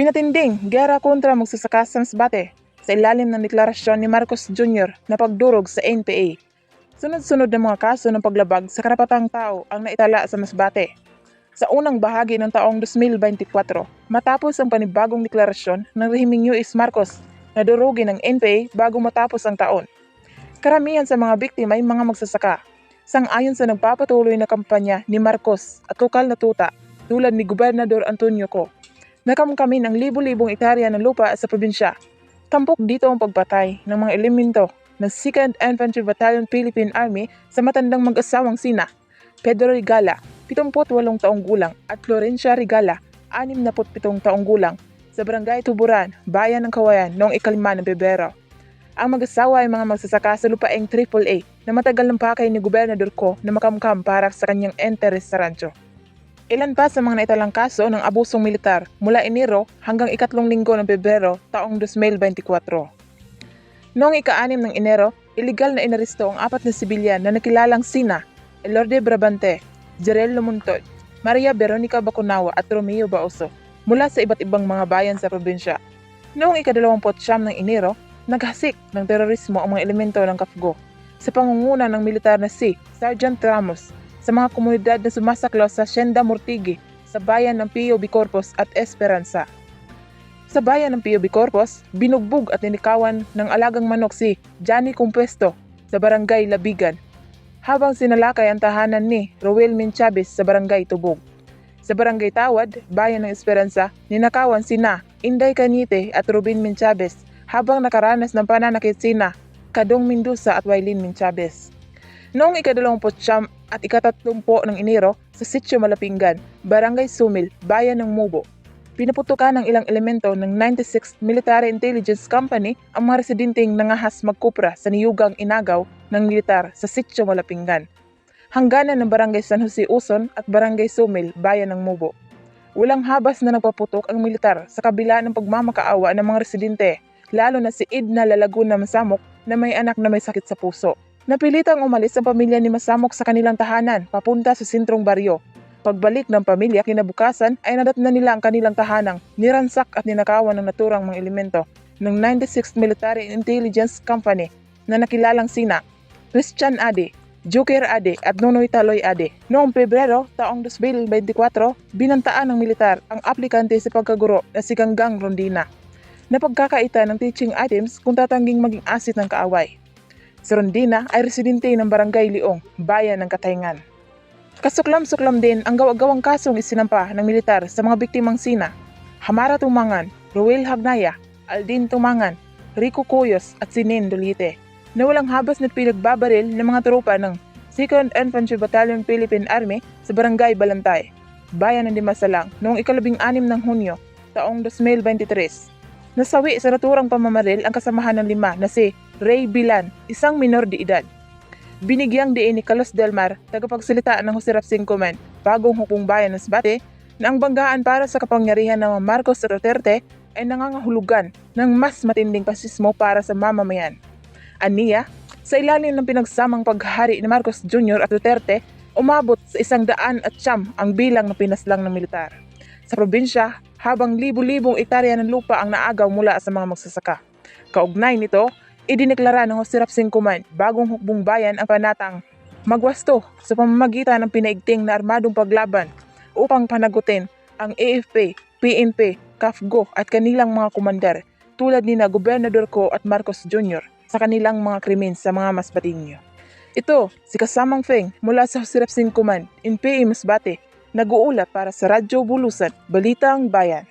Pinatinding gera kontra magsasaka sa Masbate sa ilalim ng deklarasyon ni Marcos Jr. na pagdurog sa NPA. Sunod-sunod na mga kaso ng paglabag sa karapatang tao ang naitala sa Masbate. Sa unang bahagi ng taong 2024, matapos ang panibagong deklarasyon ng rehimeng US Marcos na durugin ng NPA bago matapos ang taon. Karamihan sa mga biktima ay mga magsasaka. Sang-ayon sa nagpapatuloy na kampanya ni Marcos at tukal na tuta tulad ni Gobernador Antonio Co. Nakamkami ng libu-libong ektarya ng lupa sa probinsya. Tampok dito ang pagpatay ng mga elemento ng 2nd Infantry Battalion Philippine Army sa matandang mag-asawang sina, Pedro Rigala, 78 taong gulang at Florencia Rigala, 67 taong gulang sa Barangay Tuburan, Bayan ng Kawayan noong ikalima ng Pebrero. Ang mag-asawa ay mga magsasaka sa lupaeng AAA na matagal ng pakay ni Gobernador Ko na makamkam para sa kanyang interes sa rancho. Ilan pa sa mga naitalang kaso ng abusong militar mula Enero hanggang ikatlong linggo ng Pebrero taong 2024. Noong ika-anim ng Enero, iligal na inaresto ang apat na sibilyan na nakilalang sina Elorde Brabante, Jerel Lumuntod, Maria Veronica Bacunawa at Romeo Baoso mula sa iba't ibang mga bayan sa probinsya. Noong ikadalawamput siyam ng Enero, naghasik ng terorismo ang mga elemento ng Kafgo sa pangunguna ng militar na si Sergeant Ramos sa mga komunidad na sumasaklaw sa Hacienda Mortigi sa bayan ng Pio Corpus at Esperanza. Sa bayan ng Pio Corpus, binugbog at ninikawan ng alagang manok si Johnny Compuesto sa barangay Labigan, habang sinalakay ang tahanan ni Roel Min Chavez sa barangay Tubog. Sa barangay Tawad, bayan ng Esperanza, ninakawan sina Inday Canite at Rubin Min Chavez habang nakaranas ng pananakit sina Kadong Mendoza at Wailin Min Chavez. Noong ikadalawamput siyam at ikatatlumpo ng Enero sa Sitio Malapingan, Barangay Sumil, Bayan ng Mubo. Pinaputukan ng ilang elemento ng 96th Military Intelligence Company ang mga residenteng nangahas magkupra sa niyugang inagaw ng militar sa Sitio Malapingan. Hangganan ng Barangay San Jose Uson at Barangay Sumil, Bayan ng Mubo. Walang habas na nagpaputok ang militar sa kabila ng pagmamakaawa ng mga residente, lalo na si Idna Lalaguna Masamok na may anak na may sakit sa puso. Napilitang umalis ang pamilya ni Masamok sa kanilang tahanan papunta sa sentrong baryo. Pagbalik ng pamilya kinabukasan ay nadatna nila ang kanilang tahanang, niransak at ninakawan ng naturang mga elemento ng 96th Military Intelligence Company na nakilalang sina Christian Ade, Joker Ade at Nonoy Taloy Ade. Noong Pebrero taong 2024, binantaan ng militar ang aplikante sa pagkaguro na si Ganggang Rondina na pagkakaita ng teaching items kung tatangging maging asit ng kaaway. Si Rondina ay residente ng Barangay Liong, Bayan ng Katayngan. Kasuklam-suklam din ang gawa-gawang kasong isinampa ng militar sa mga biktimang sina, Hamara Tumangan, Ruel Hagnaya, Aldin Tumangan, Rico Coyos at Sinin Dolite, na walang habas na pinagbabaril ng mga tropa ng 2nd Infantry Battalion Philippine Army sa Barangay Balantay, Bayan ng Dimasalang noong ikalabing anim ng Hunyo, taong 2023. Nasawi sa naturang pamamaril ang kasamahan ng lima na si Ray Bilan, isang minor de edad. Binigyang diin ni Carlos Del Mar, tagapagsalita ng Jose Command, bagong hukong bayan ng Sbate, na ang banggaan para sa kapangyarihan ng Marcos Duterte ay nangangahulugan ng mas matinding pasismo para sa mamamayan. Aniya, sa ilalim ng pinagsamang paghari ni Marcos Jr. at Duterte, umabot sa isang daan at siyam ang bilang ng pinaslang ng militar. Sa probinsya, habang libu-libong ektarya ng lupa ang naagaw mula sa mga magsasaka. Kaugnay nito, idineklara ng Jose Rapsing bagong hukbong bayan ang panatang magwasto sa pamamagitan ng pinaigting na armadong paglaban upang panagutin ang AFP, PNP, CAFGO at kanilang mga komandar tulad ni na Gobernador Ko at Marcos Jr. sa kanilang mga krimen sa mga Masbatinyo. Ito, si Kasamang Feng mula sa Jose Rapsing in PE Masbate, nag-uulat para sa Radyo Bulusan, Balitang Bayan.